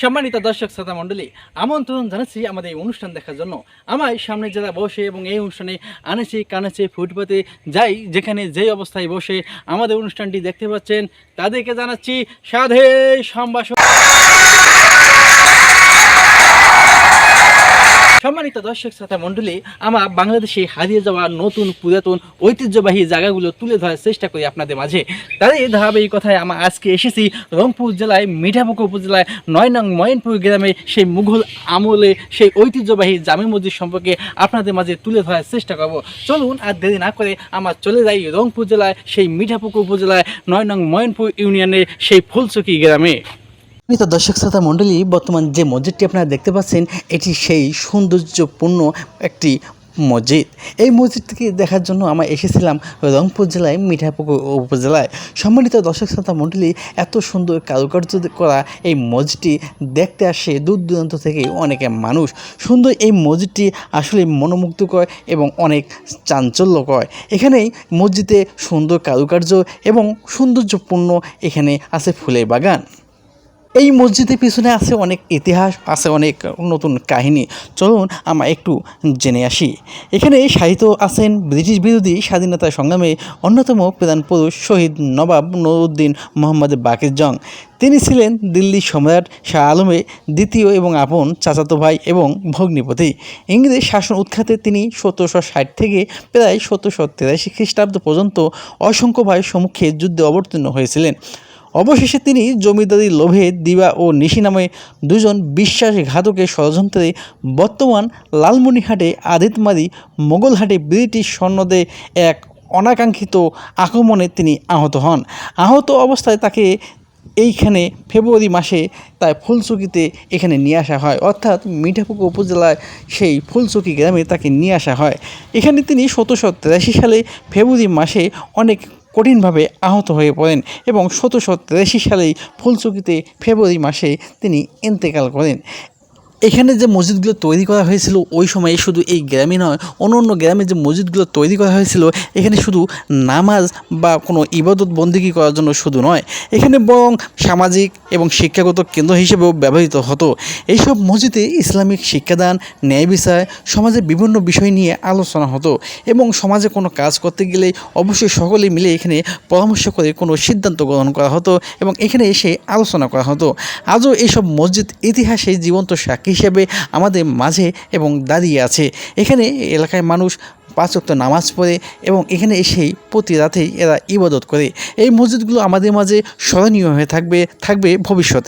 সম্মানিত দর্শক শ্রোতা মণ্ডলী, আমন্ত্রণ জানাচ্ছি আমাদের এই অনুষ্ঠান দেখার জন্য। আমার সামনে যারা বসে এবং এই অনুষ্ঠানে আনেছি, কানেছে, ফুটপাতে যাই, যেখানে যেই অবস্থায় বসে আমাদের অনুষ্ঠানটি দেখতে পাচ্ছেন, তাদেরকে জানাচ্ছি সাধে সম্ভাষণ। সম্মানিত দর্শক শ্রোতা মণ্ডলী, আমরা বাংলাদেশে হারিয়ে যাওয়া নতুন পুরাতন ঐতিহ্যবাহী জায়গাগুলো তুলে ধরার চেষ্টা করি আপনাদের মাঝে। তারই ধারাবাহিকতায় আমরা আজকে এসেছি রংপুর জেলায়, মিঠাপুকুর উপজেলায়, নয় নং ময়নপুর গ্রামে সেই মুঘল আমলে সেই ঐতিহ্যবাহী জামি মসজিদ সম্পর্কে আপনাদের মাঝে তুলে ধরার চেষ্টা করব। চলুন আর দেরি না করে আমরা চলে যাই রংপুর জেলায়, সেই মিঠাপুকুর উপজেলায়, নয় নং ময়নপুর ইউনিয়নের সেই ফুলচকি গ্রামে। সম্মানিত দর্শক শ্রোতা মণ্ডলী, বর্তমান যে মসজিদটি আপনারা দেখতে পাচ্ছেন, এটি সেই সৌন্দর্যপূর্ণ একটি মসজিদ। এই মসজিদটিকে দেখার জন্য আমরা এসেছিলাম রংপুর জেলায়, মিঠাপুকুর উপজেলায়। সম্মানিত দর্শক শ্রোতা মণ্ডলী, এত সুন্দর কারুকার্য করা এই মসজিদটি দেখতে আসে দূর দূরান্ত থেকে অনেকে মানুষ। সুন্দর এই মসজিদটি আসলে মনোমুগ্ধকর এবং অনেক চাঞ্চল্যকর। এখানেই মসজিদে সুন্দর কারুকার্য এবং সৌন্দর্যপূর্ণ এখানে আছে ফুলের বাগান। এই মসজিদের পিছনে আছে অনেক ইতিহাস, আছে অনেক নতুন কাহিনী। চলুন আমরা একটু জেনে আসি। এখানে সাহিত্য আছেন ব্রিটিশ বিরোধী স্বাধীনতা সংগ্রামে অন্যতম প্রধান পুরুষ শহীদ নবাব নুরুদ্দিন মোহাম্মদ বাকির জং। তিনি ছিলেন দিল্লি সম্রাট শাহ আলমের দ্বিতীয় এবং আপন চাচাতো ভাই এবং ভগ্নিপতি। ইংরেজ শাসন উৎখাতে তিনি সতেরোশো ষাট থেকে প্রায় সতেরোশো তিরাশি খ্রিস্টাব্দ পর্যন্ত অসংখ্য ভাইয়ের সম্মুখে যুদ্ধে অবতীর্ণ হয়েছিলেন। অবশেষে তিনি জমিদারি লোভে দিবা ও নিশি নামে দুজন বিশ্বাসঘাতকের ষড়যন্ত্রে বর্তমান লালমনিহাটে আদিতমারি মোগলহাটে ব্রিটিশ সৈন্যদের এক অনাকাঙ্ক্ষিত আক্রমণে তিনি আহত হন। আহত অবস্থায় তাকে এইখানে ফেব্রুয়ারি মাসে তাই ফুলচুকিতে এখানে নিয়ে আসা হয়। অর্থাৎ মিঠাপুকুর উপজেলায় সেই ফুলচুকি গ্রামে তাকে নিয়ে আসা হয়। এখানে তিনি সতেরোশো তিরাশি সালে ফেব্রুয়ারি মাসে অনেক কঠিনভাবে আহত হয়ে পড়েন এবং সতেরোশো তিরাশি সালেই ফুলচুকিতে ফেব্রুয়ারি মাসে তিনি ইন্তেকাল করেন। এখানে যে মসজিদগুলো তৈরি করা হয়েছিল, ওই সময়ে শুধু এই গ্রামে নয়, অন্য অন্য গ্রামে যে মসজিদগুলো তৈরি করা হয়েছিল, এখানে শুধু নামাজ বা কোনো ইবাদত বন্দিগি করার জন্য শুধু নয়, এখানে বরং সামাজিক এবং শিক্ষাগত কেন্দ্র হিসেবেও ব্যবহৃত হতো। এইসব মসজিদে ইসলামিক শিক্ষাদান, ন্যায় বিচার, সমাজের বিভিন্ন বিষয় নিয়ে আলোচনা হতো এবং সমাজে কোনো কাজ করতে গেলে অবশ্যই সকলে মিলে এখানে পরামর্শ করে কোনো সিদ্ধান্ত গ্রহণ করা হতো এবং এখানে এসে আলোচনা করা হতো। আজও এইসব মসজিদ ইতিহাসে জীবন্ত সাক্ষী। হিসেবে আমাদের মাঝে এবং দাঁড়িয়ে আছে। এখানে এলাকায় মানুষ পাঁচ নামাজ পড়ে এবং এখানে এসেই প্রতি রাতেই এরা ইবাদত করে। এই মসজিদগুলো আমাদের মাঝে স্মরণীয় হয়ে থাকবে থাকবে ভবিষ্যতে।